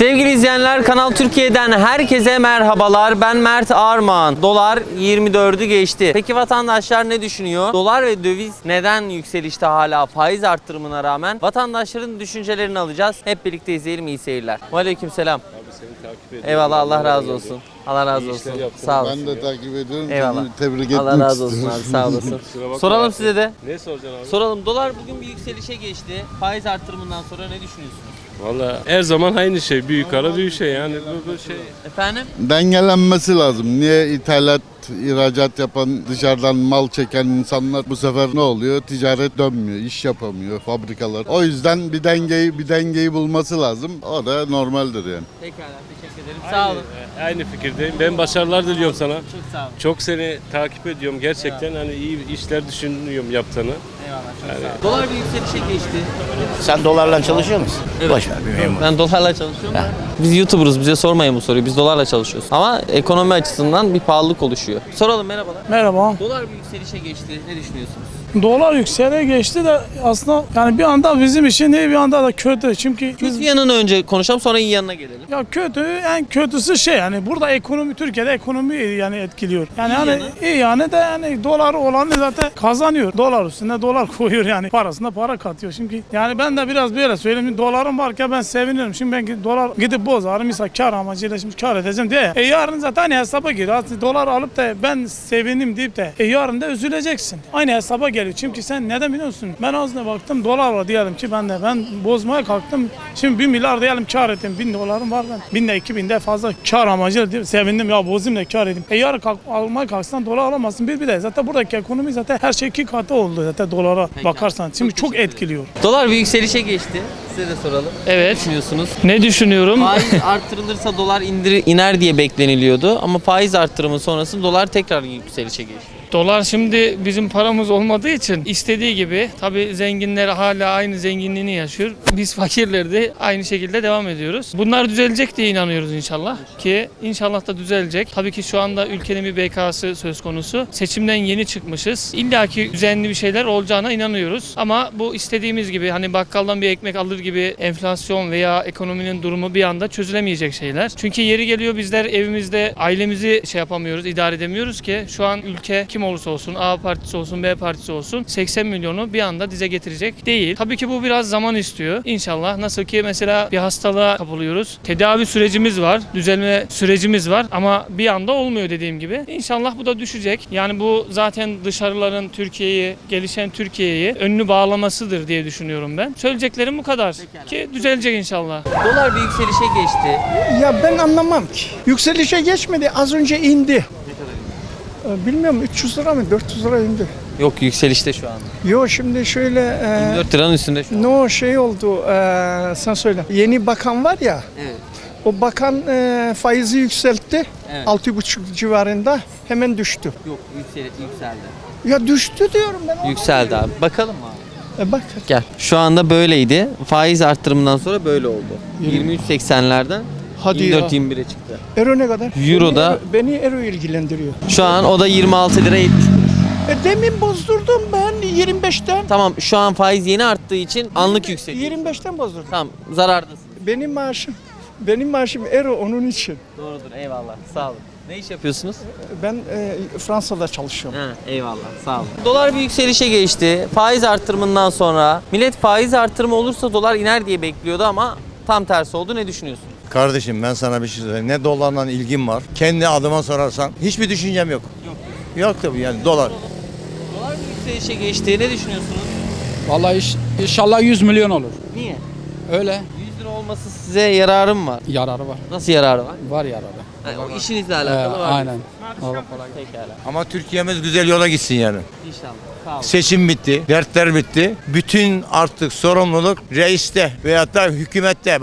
Sevgili izleyenler Kanal Türkiye'den herkese merhabalar. Ben Mert Armağan. Dolar 24'ü geçti. Peki vatandaşlar ne düşünüyor? Dolar ve döviz neden yükselişte hala faiz arttırımına rağmen? Vatandaşların düşüncelerini alacağız. Hep birlikte izleyelim iyi seyirler. Aleyküm selam. Eyvallah Allah razı olsun. Allah razı olsun. Sağ Ben olasın. de takip ediyorum. Eyvallah. Seni Tebrik etmek Allah razı olsun istiyorum. abi sağ olasın. Soralım size de. Ne soracaksın abi? Soralım. Dolar bugün bir yükselişe geçti. Faiz arttırımından sonra ne düşünüyorsunuz? Valla her zaman aynı şey. Büyük ara büyük şey yani. Bu, bu şey. Efendim? Dengelenmesi lazım. Niye ithalat, ihracat yapan, dışarıdan mal çeken insanlar bu sefer ne oluyor? Ticaret dönmüyor, iş yapamıyor fabrikalar. O yüzden bir dengeyi bir dengeyi bulması lazım. O da normaldir yani. Pekala teşekkür ederim. Sağ olun. Aynı, aynı fikirdeyim. Ben başarılar diliyorum sana. Çok sağ olun. Çok seni takip ediyorum. Gerçekten hani iyi işler düşünüyorum yaptığını. Eyvallah çok sağ olun. Dolar bir yükselişe geçti. Sen dolarla çalışıyor musun? Boş ver bir memur. Ben dolarla çalışıyorum da. Biz YouTuber'ız bize sormayın bu soruyu. Biz dolarla çalışıyoruz. Ama ekonomi açısından bir pahalılık oluşuyor. Soralım merhabalar. Merhaba. Dolar bir yükselişe geçti. Ne düşünüyorsunuz? Dolar yüksele geçti de aslında yani bir anda bizim için iyi bir anda da kötü. Çünkü biz, Kötü yanını önce konuşalım sonra iyi yanına gelelim. ya kötü en kötüsü şey yani burada ekonomi Türkiye'de ekonomi yani etkiliyor. Yani İyi hani yanı? iyi yani de yani dolar olanı zaten kazanıyor. Dolar üstüne dolar koyuyor yani parasına para katıyor. Çünkü yani ben de biraz böyle söyleyeyim dolarım varken ben sevinirim. Şimdi ben dolar gidip bozarım mesela kar amacıyla şimdi kar edeceğim diye. E yarın zaten aynı hesaba giriyor. Aslında dolar alıp da ben sevinim deyip de e yarın da üzüleceksin. Aynı hesaba geliyor. Çünkü sen neden biliyorsun? Ben ağzına baktım dolar var diyelim ki ben de ben bozmaya kalktım. Şimdi 1 milyar diyelim kar ettim. 1000 dolarım var ben. 1000 de 2000 de fazla kar amacıyla diye sevindim ya bozayım da kar edeyim. E yarın kalk, almaya kalksan dolar alamazsın. Bir bir de zaten buradaki ekonomi zaten her şey iki katı oldu zaten dolara bakarsan. Şimdi çok teşekkür etkiliyor. Dolar bir yükselişe geçti. Size de soralım. Ne Evet. düşünüyorsunuz? Ne düşünüyorum? Faiz arttırılırsa dolar indir, iner diye bekleniliyordu ama faiz arttırımı sonrası dolar tekrar yükselişe geçti. Dolar şimdi bizim paramız olmadığı için istediği gibi tabi zenginler hala aynı zenginliğini yaşıyor. Biz fakirler de aynı şekilde devam ediyoruz. Bunlar düzelecek diye inanıyoruz inşallah ki inşallah da düzelecek. Tabii ki şu anda ülkenin bir BK'sı söz konusu. Seçimden yeni çıkmışız. İlla ki düzenli bir şeyler olacağına inanıyoruz. Ama bu istediğimiz gibi hani bakkaldan bir ekmek alır gibi enflasyon veya ekonominin durumu bir anda çözülemeyecek şeyler. Çünkü yeri geliyor bizler evimizde ailemizi şey yapamıyoruz, idare edemiyoruz ki şu an ülke kim olursa olsun A partisi olsun B partisi olsun 80 milyonu bir anda dize getirecek değil. Tabii ki bu biraz zaman istiyor. İnşallah nasıl ki mesela bir hastalığa kapılıyoruz. Tedavi sürecimiz var, düzelme sürecimiz var ama bir anda olmuyor dediğim gibi. İnşallah bu da düşecek. Yani bu zaten dışarıların Türkiye'yi, gelişen Türkiye'yi önünü bağlamasıdır diye düşünüyorum ben. Söyleyeceklerim bu kadar. Ki düzelecek inşallah. Dolar bir yükselişe geçti. Ya ben anlamam ki. Yükselişe geçmedi. Az önce indi. Ee, Bilmiyorum 300 lira mı 400 lira indi. Yok yükselişte şu anda. Yo şimdi şöyle e, 24 liranın üstünde şu an. no şey oldu e, sen söyle. Yeni bakan var ya Evet. o bakan e, faizi yükseltti. Evet. 6,5 civarında hemen düştü. Yok yükseldi. yükseldi. Ya düştü diyorum ben. Yükseldi abi. Bakalım mı abi? E bak Gel. Şu anda böyleydi. Faiz arttırımından sonra böyle oldu. 23.80'lerden Hadi ya. 24-21'e çıktı. Euro ne kadar? Euro'da- beni, beni Euro ilgilendiriyor. Şu an o da 26 lira 70 kuruş. E demin bozdurdum ben 25'ten. Tamam şu an faiz yeni arttığı için anlık yükseliyor. 25'ten bozdurdum. Tamam zarardasın. Benim maaşım benim maaşım Euro onun için. Doğrudur eyvallah sağ olun. Ne iş yapıyorsunuz? Ben e, Fransa'da çalışıyorum. Ha, eyvallah sağ olun. Dolar bir yükselişe geçti. Faiz artırımından sonra millet faiz artırımı olursa dolar iner diye bekliyordu ama tam tersi oldu. Ne düşünüyorsun? Kardeşim ben sana bir şey söyleyeyim. Ne dolarla ilgim var. Kendi adıma sorarsan hiçbir düşüncem yok. Yok. Yok tabii yani dolar. Dolar bir yükselişe geçti. Ne düşünüyorsunuz? Vallahi iş- inşallah 100 milyon olur. Niye? Öyle 100 lira olması size yararı mı var? yararı var. Nasıl yararı var? Var yararı. Yani o işinizle Ee, alakalı var. aynen. Allah kolay Pekala. Ama Türkiye'miz güzel yola gitsin yani. İnşallah. Sağ olun. Seçim bitti, dertler bitti. Bütün artık sorumluluk reiste veyahut da hükümette.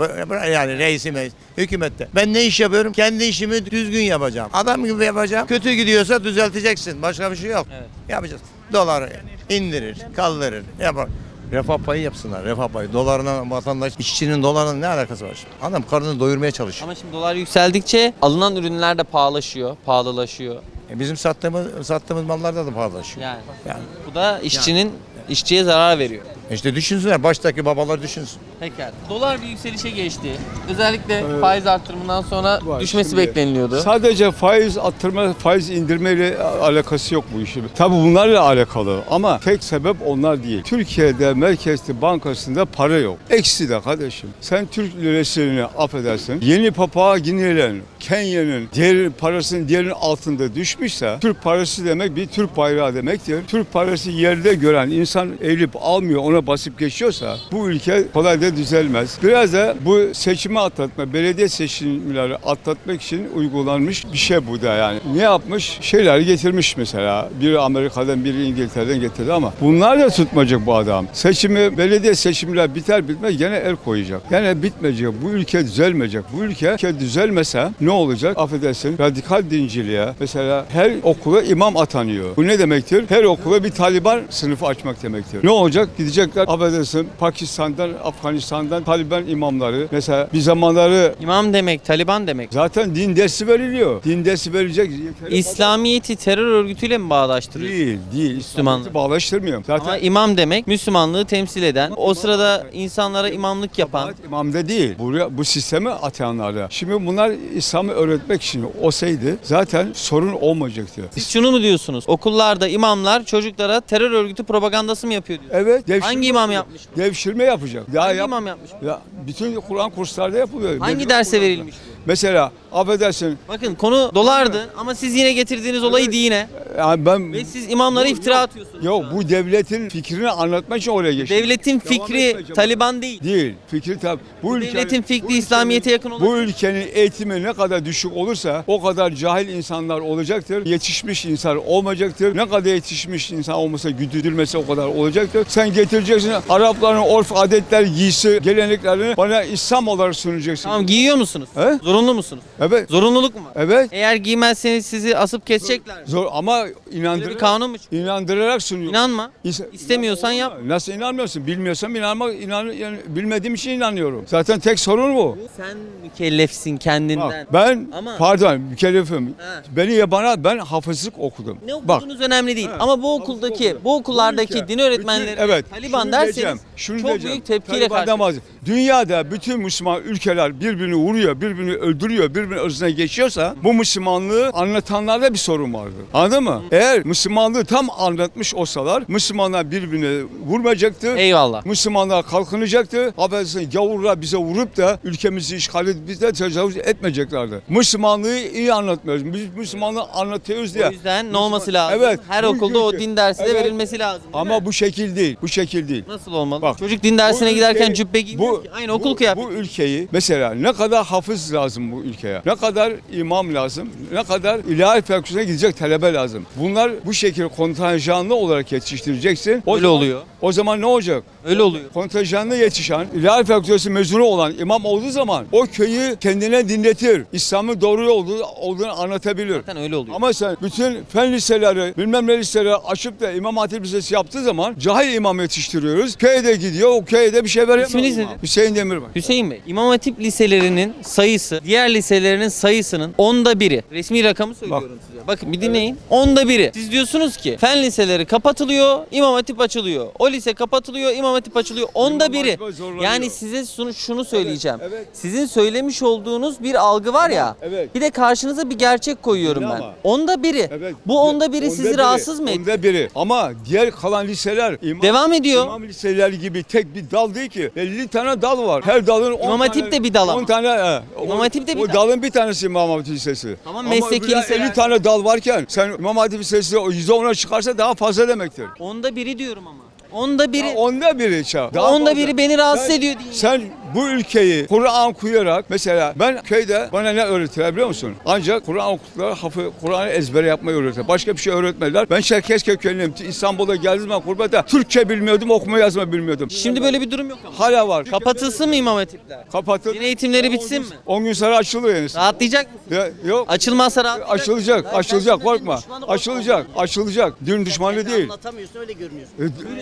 Yani reisi meis, hükümette. Ben ne iş yapıyorum? Kendi işimi düzgün yapacağım. Adam gibi yapacağım. Kötü gidiyorsa düzelteceksin. Başka bir şey yok. Evet. Yapacağız. Doları indirir, kaldırır, yapar. Refah payı yapsınlar, refah payı. Dolarla vatandaş, işçinin dolarla ne alakası var? Adam karnını doyurmaya çalışıyor. Ama şimdi dolar yükseldikçe alınan ürünler de pahalaşıyor, pahalılaşıyor. E bizim sattığımız sattığımız mallarda da pahalılaşıyor. Yani Yani bu da işçinin işçiye zarar veriyor. İşte düşünsünler. Baştaki babalar düşünsün. Pekala. Dolar bir yükselişe geçti. Özellikle faiz arttırımından sonra Var. düşmesi Şimdi bekleniliyordu. Sadece faiz attırma, faiz indirmeyle alakası yok bu işin. Tabii bunlarla alakalı ama tek sebep onlar değil. Türkiye'de Merkezli Bankası'nda para yok. Eksi de kardeşim. Sen Türk lirasını affedersin. Yeni Papua Gine'nin, Kenya'nın değeri, parasının değerinin altında düşmüşse Türk parası demek bir Türk bayrağı demektir. Türk parası yerde gören insan eğilip almıyor ona basıp geçiyorsa bu ülke kolay da düzelmez. Biraz da bu seçimi atlatma, belediye seçimleri atlatmak için uygulanmış bir şey bu da yani. Ne yapmış? Şeyler getirmiş mesela. Biri Amerika'dan biri İngiltere'den getirdi ama bunlar da tutmayacak bu adam. Seçimi, belediye seçimler biter bitmez gene el koyacak. Gene bitmeyecek. Bu ülke düzelmeyecek. Bu ülke, ülke düzelmese ne olacak? Affedersin radikal dinciliğe mesela her okula imam atanıyor. Bu ne demektir? Her okula bir Taliban sınıfı açmak demektir. Ne olacak? Gidecekler affedersin Pakistan'dan, Afganistan'dan Taliban imamları. Mesela bir zamanları İmam demek, Taliban demek. zaten din dersi veriliyor. Din dersi verecek. yeteri İslamiyeti terör örgütüyle mi bağdaştırıyor? Değil, değil. Müslümanlık. İslamiyet'i bağlaştırmıyorum. Zaten Ama imam demek Müslümanlığı temsil eden, o sırada insanlara imamlık yapan. Cemaat imamda değil. Buraya, bu sistemi atayanlarda. Şimdi bunlar İslam'ı öğretmek için olsaydı zaten sorun olmayacaktı. Siz şunu mu diyorsunuz? Okullarda imamlar çocuklara terör örgütü propagandası mı yapıyor diyorsunuz? Evet. devşirme Hangi imam yapmış bunu? Devşirme yapacak. Ya Hangi yap- imam yapmış? bunu? Ya bütün Kur'an kurslarda yapılıyor. Hangi Mecbur derse Kur'an'da. verilmiş bu? Mesela affedersin. Bakın konu dolardı ama siz yine getirdiğiniz olayı dine Yani ben ve siz imamlara iftira yok. atıyorsunuz. Yok bu devletin fikrini anlatmak için oraya geçtim. Devletin fikri. Taliban değil. Değil. Fikri tabi. Bu, ülkenin- devletin fikri ülkenin- İslamiyet'e yakın olabilir. Bu ülkenin eğitimi ne kadar düşük olursa o kadar cahil insanlar olacaktır. Yetişmiş insan olmayacaktır. Ne kadar yetişmiş insan olmasa güdülmesi o kadar olacaktır. Sen getireceksin Arapların orf adetler, giysi, geleneklerini bana İslam olarak sunacaksın. Tamam giyiyor musunuz? He? Zorunlu musunuz? Evet. Zorunluluk mu var? Evet. Eğer giymezseniz sizi asıp kesecekler? Zor ama Böyle bir inandırarak, kanun mu inandırarak sunuyor. İnanma. İstemiyorsan yap. Nasıl inanmıyorsun? Bilmiyorsam inanmak inan yani bilmediğim için inanıyorum. Zaten tek sorun bu. Sen mükellefsin kendinden. Bak, ben Ama- pardon mükellefim. He. Beni yabana ben hafızlık okudum. Ne Bak okuduğunuz önemli değil. Ama bu okuldaki, bu okullardaki ülke, din öğretmenleri bütün- evet, Taliban şunu derseniz diyeceğim, şunu çok diyeceğim. büyük tepkiyle Taliban'dan karşı. Dünyada bütün Müslüman ülkeler birbirini vuruyor, birbirini öldürüyor, birbirinin ırzına geçiyorsa bu Müslümanlığı anlatanlarda bir sorun vardır. Anladın mı? Eğer Müslümanlığı tam anlatmış olsalar Müslümanlar birbirini vurmayacaktı. Eyvallah. Müslümanlar kalkınacaktı. Affedersin gavurlar bize vurup da ülkemizi işgal edip bize tecavüz etmeyeceklerdi. Müslümanlığı iyi anlatmıyoruz. Biz Müslümanlığı anlatıyoruz diye. O yüzden ne olması lazım? Evet, Her bu okulda o din dersi de Evet. verilmesi lazım. değil Ama mi? bu şekil değil. Bu şekil değil. nasıl olmalı? Bak, Çocuk din dersine Bu giderken ülkeyi- cübbe giymiyor ki. Aynı okul bu, kıyafeti. Bu ülkeyi mesela ne kadar hafız lazım bu ülkeye? Ne kadar imam lazım? Ne kadar ilahi fakültesine gidecek talebe lazım? Bunlar bu şekilde kontenjanlı olarak yetiştireceksin. O Öyle zaman- oluyor. O zaman ne olacak? Öyle oluyor. Kontenjanlı yetişen, ilahi fakültesi mezunu olan imam olduğu zaman o köyü kendine dinletir. İslam'ın doğru olduğu, olduğunu anlatabilir. Zaten öyle oluyor. Ama sen bütün fen liseleri, bilmem ne liseleri açıp da imam hatip lisesi yaptığı zaman cahil imam yetiştiriyoruz. Köye de gidiyor, o köye de bir şey veremiyor. İsminiz nedir? Hüseyin Demirbay. Hüseyin Bey, İmam Hatip liselerinin sayısı diğer liselerinin sayısının onda biri. Resmi rakamı söylüyorum size. Bakın bir dinleyin. Onda biri. Siz diyorsunuz ki fen liseleri kapatılıyor, İmam Hatip açılıyor. O lise kapatılıyor, İmam Hatip açılıyor. Onda biri. Yani size şunu, şunu söyleyeceğim. evet. Sizin söylemiş olduğunuz bir algı var ya. evet. Bir de karşınıza bir gerçek koyuyorum ben. ama. Onda biri. Evet. Bu onda biri Onda sizi biri, rahatsız mı etti? Onda biri. Ama diğer kalan liseler imam, Devam ediyor. İmam liseler gibi tek bir dal değil ki. 50 tane dal var. Her dalın 10 İmam Hatip tane, de bir dal ama. 10 tane. he. İmam Hatip de bir O dal. dalın bir tanesi İmam Hatip Lisesi. Tamam, Ama mesleki liseler- 50 tane dal varken sen İmam Hatip Lisesi o %10'a çıkarsa daha fazla demektir. Onda biri diyorum ama. Onda biri. Ya onda biri çağ. onda biri beni rahatsız ediyor diyeyim. Sen bu ülkeyi Kur'an okuyarak mesela ben köyde bana ne öğrettiler biliyor musun? Ancak Kur'an okuttular, hafı Kur'an'ı ezbere yapmayı öğrettiler. Başka bir şey öğretmediler. Ben Çerkezköy köyündeyim. İstanbul'a geldiğim zaman gurbete Türkçe bilmiyordum, okuma yazma bilmiyordum. Şimdi böyle bir durum yok ama. Hala var. Kapatılsın mı İmam Hatipler? Kapatın. Din eğitimleri bitsin mi? 10 gün sonra açılıyor yani. Rahatlayacak mısın? Ya, yok. Açılmazsa rahatlayacak mısın? Açılacak, açılacak korkma. Açılacak, açılacak. Din düşmanı değil. Anlatamıyorsun öyle görünüyorsun.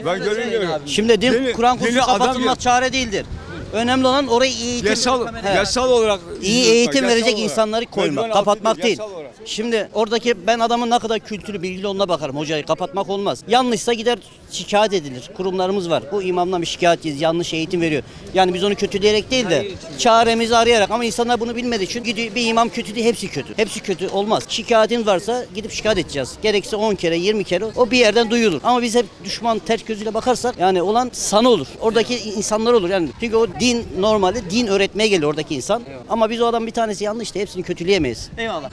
E, Ben görünüyorum. Şimdi din Dini- Kur'an kursu dini adam çare değildir. Önemli olan orayı iyi eğitim Yasal, yasal olarak İyi eğitim Yasal verecek olarak. insanları koymak, Merdiven altı kapatmak değil. yasal olarak. Şimdi oradaki ben adamın ne kadar kültürü bilgili olduğuna bakarım. Hocayı kapatmak olmaz. Yanlışsa gider şikayet edilir. Kurumlarımız var. Bu imamdan bir şikayetçiyiz. Yanlış eğitim veriyor. Yani biz onu kötüleyerek değil de çaremizi arayarak ama insanlar bunu bilmediği için gidiyor bir imam kötü değil hepsi kötü. Hepsi kötü olmaz. Şikayetin varsa gidip şikayet edeceğiz. Gerekse 10 kere 20 kere o bir yerden duyulur. Ama biz hep düşman ters gözüyle bakarsak yani olan sana olur. Oradaki insanlar olur yani. Çünkü o din normalde din öğretmeye geliyor oradaki insan. Ama biz o adam bir tanesi yanlış da hepsini kötüleyemeyiz. Eyvallah.